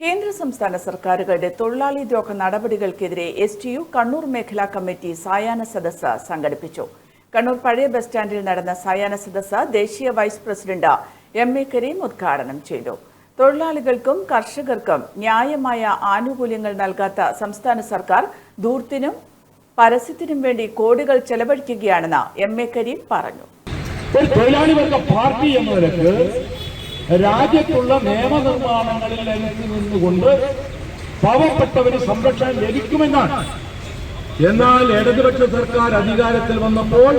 കേന്ദ്ര സംസ്ഥാന സർക്കാരുകളുടെ തൊഴിലാളി ദ്രോഹ നടപടികൾക്കെതിരെ എസ് ടി യു കണ്ണൂർ മേഖലാ കമ്മിറ്റി സായാഹ്ന സദസ്സ് സംഘടിപ്പിച്ചു. കണ്ണൂർ പഴയ ബസ് സ്റ്റാൻഡിൽ നടന്ന സായാഹ്ന സദസ്സ് ദേശീയ vice president M A Kareem ഉദ്ഘാടനം ചെയ്തു. തൊഴിലാളികൾക്കും കർഷകർക്കും ന്യായമായ ആനുകൂല്യങ്ങൾ നൽകാത്ത സംസ്ഥാന സർക്കാർ ധൂർത്തിനും പരസ്യത്തിനും വേണ്ടി കോടികൾ ചെലവഴിക്കുകയാണെന്ന് എം എ കരീം പറഞ്ഞു. തൊഴിലാളി പാർട്ടി എന്ന നിലയ്ക്ക് രാജ്യത്തുള്ള നിയമനിർമ്മാണങ്ങളിൽ നിന്നുകൊണ്ട് പാവപ്പെട്ടവന് സംരക്ഷണം ലഭിക്കുമെന്നാണ്. എന്നാൽ ഇടതുപക്ഷ സർക്കാർ അധികാരത്തിൽ വന്നപ്പോൾ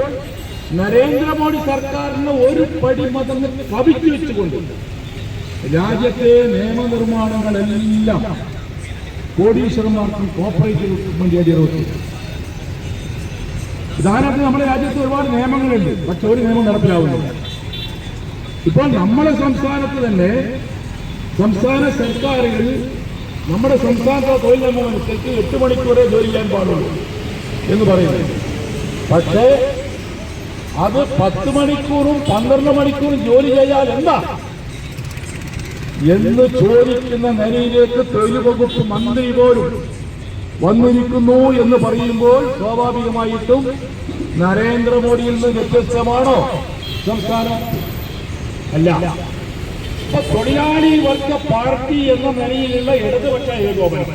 നരേന്ദ്രമോദി സർക്കാരിന് ഒരു പടി മതം കവിച്ചു വെച്ചുകൊണ്ട് രാജ്യത്തെ നിയമനിർമ്മാണങ്ങളെല്ലാം കോടീശ്വരന്മാർക്കും കോപ്പറേറ്റീവ് വേണ്ടി ഉദാഹരണത്തിന് നമ്മുടെ രാജ്യത്ത് ഒരുപാട് നിയമങ്ങളുണ്ട് പക്ഷെ ഒരു നിയമം നടപ്പിലാവുന്നില്ല. ഇപ്പോൾ നമ്മുടെ സംസ്ഥാനത്ത് തന്നെ സംസ്ഥാന സർക്കാരുകൾ നമ്മുടെ സംസ്ഥാനത്തെ തൊഴിൽ നിയമം അനുസരിച്ച് എട്ട് മണിക്കൂറേ ജോലി ചെയ്യാൻ പാടുള്ളൂ എന്ന് പറയുന്നു പക്ഷേ അത് പത്ത് മണിക്കൂറും പന്ത്രണ്ട് മണിക്കൂറും ജോലി ചെയ്യാൻ എന്താ? എന്ന് ചോദിക്കുന്ന നിലയിലേക്ക് തൊഴിൽ വകുപ്പ് മന്ത്രി പോലും വന്നിരിക്കുന്നു എന്ന് പറയുമ്പോൾ സ്വാഭാവികമായിട്ടും നരേന്ദ്രമോദിയിൽ നിന്ന് വ്യത്യസ്തമാണോ സംസ്ഥാനം? അല്ല. തൊഴിലാളി വർഗ പാർട്ടി എന്ന നിലയിലുള്ള ഇടതുപക്ഷ ഏകോപനം.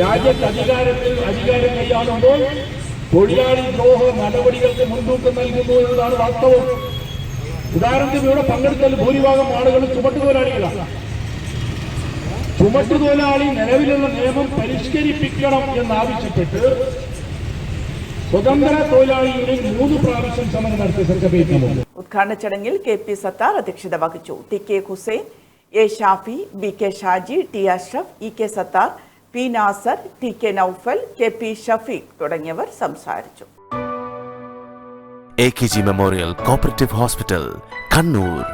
രാജ്യത്ത് അധികാരത്തിൽ അധികാരം കൈയാളുമ്പോൾ തൊഴിലാളി ദ്രോഹ നടപടികൾക്ക് മുൻതൂക്കം നൽകുന്നു എന്നതാണ് വാസ്തവം. ഉദാഹരണത്തിന് ഇവിടെ പങ്കെടുത്തൽ ഭൂരിഭാഗം ആളുകളും ചുമട്ടുതൊഴിലാളികളാണ്. ചുമട്ടുതൊഴിലാളി നിലവിലുള്ള നിയമം പരിഷ്കരിപ്പിക്കണം എന്നാവശ്യപ്പെട്ട് സ്വതന്ത്ര തൊഴിലാളി യൂണിയൻ മൂന്ന് പ്രാവശ്യം സമരം നടത്തിയ സർക്കാർ ഉദ്ഘാടന ചടങ്ങിൽ കെ പി സത്താർ അധ്യക്ഷത വഹിച്ചു. T K Hussain A Shafi B K Shaji T Ashraf E K Sattar P Nasar T K Noufal K P Shafeeq തുടങ്ങിയവർ സംസാരിച്ചു. A K G memorial cooperative hospital Kannur